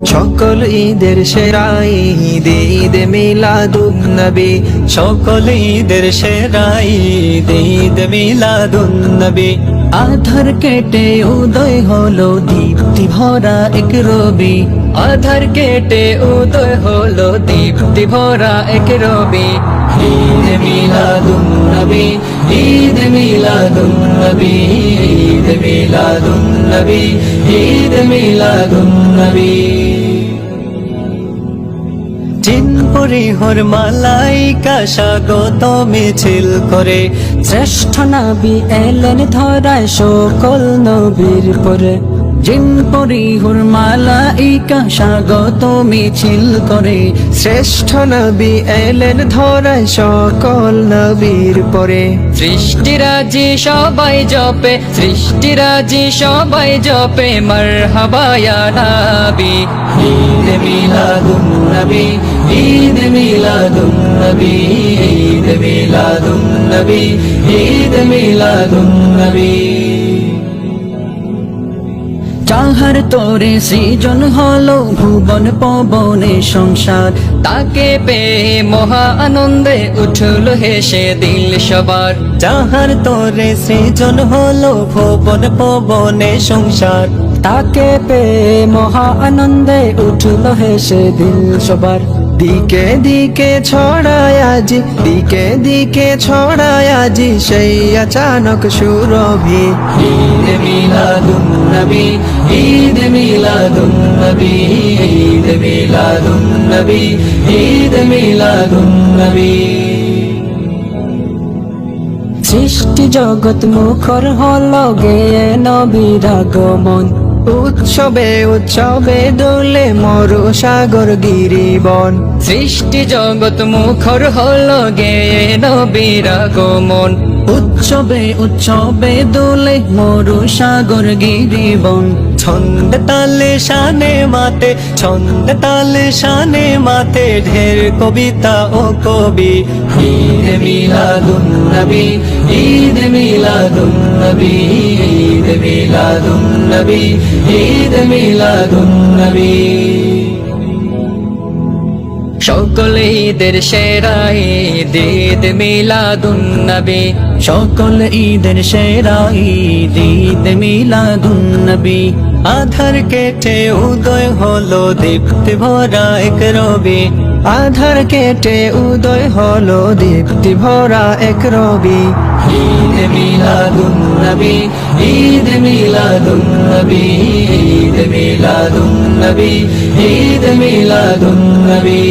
সকল ঈদের সেরা ঈদ ঈদ মিলাদুন নবী। সকল ঈদের সেরা ঈদ ঈদ মিলাদুন নবী। আধার কেটে উদয় হলো দীপ্তি ভরা এক রবি। আধার কেটে উদয় হলো দীপ্তি ভরা এক রবি। ঈদ মিলাদুন নবী, ঈদ মিলাদুন নবী, ঈদ মিলাদুন নবী, ঈদ মিলাদুন নবী। চিন পরিহর মালাইকা স্বাগত মিছিল করে। শ্রেষ্ঠ নবী এলেন ধরায় সকল নবীর পরে। জিন পরিহুর মালাইকা স্বাগত মিছিল করে। শ্রেষ্ঠ নবী এলেন ধরায় সকল নবীর পরে। সৃষ্টিরাজি সবাই জপে সৃষ্টিরাজি সবাই জপে মারহাবায়া নাবি। ঈদ নবী ঈদ মিলাদুন নবী ঈদ মিলাদুন নবী ঈদ মিলাদুন নবী। যাহার তোরে সৃজন হলো ভুবন পবনে সংসার। তাকে পেয়ে মহা আনন্দে উঠল হেসে দিল সবার। যাহার তোরে সৃজন হলো ভুবন পবনে সংসার। তাকে পেয়ে মহা আনন্দে উঠল হেসে দিল সবার। দিকে দিকে ছড়ায় আজি দিকে দিকে ছড়ায় আজি সেই আচানক সুরভি। ঈদ মিলাদুন নবী ঈদ মিলাদুন নবী ঈদ মিলাদুন নবী ঈদ মিলাদুন নবী। সৃষ্টি জগৎ মুখর হলো গেয়ে নবীর আগমন। উৎসবে উৎসবে দোলে মরু সাগর গিরিবন। সৃষ্টি জগৎ মুখর হলো গেয়ে নবীর আগমন। উৎসবে উৎসবে দোলে মরু সাগর গিরিবন। ছন্দ তালে শানে মাতে ছন্দ তালে শানে মাতে ঢের কবিতা ও কবি। ঈদ মিলাদুন নবী ঈদ মিলাদুন নবী ঈদ সকল ঈদের সেরা ঈদ ঈদ মিলাদুন সকল ঈদের সেরা ঈদ ঈদ আধার কেটে উদয় হলো, দীপ্তি ভরা এক রবি। আধার কেটে উদয় হলো দীপ্তি ভরা এক রবি। ঈদ মিলাদুন নবী, ঈদ মিলাদুন নবী, ঈদ মিলাদুন নবী, ঈদ মিলাদুন নবী।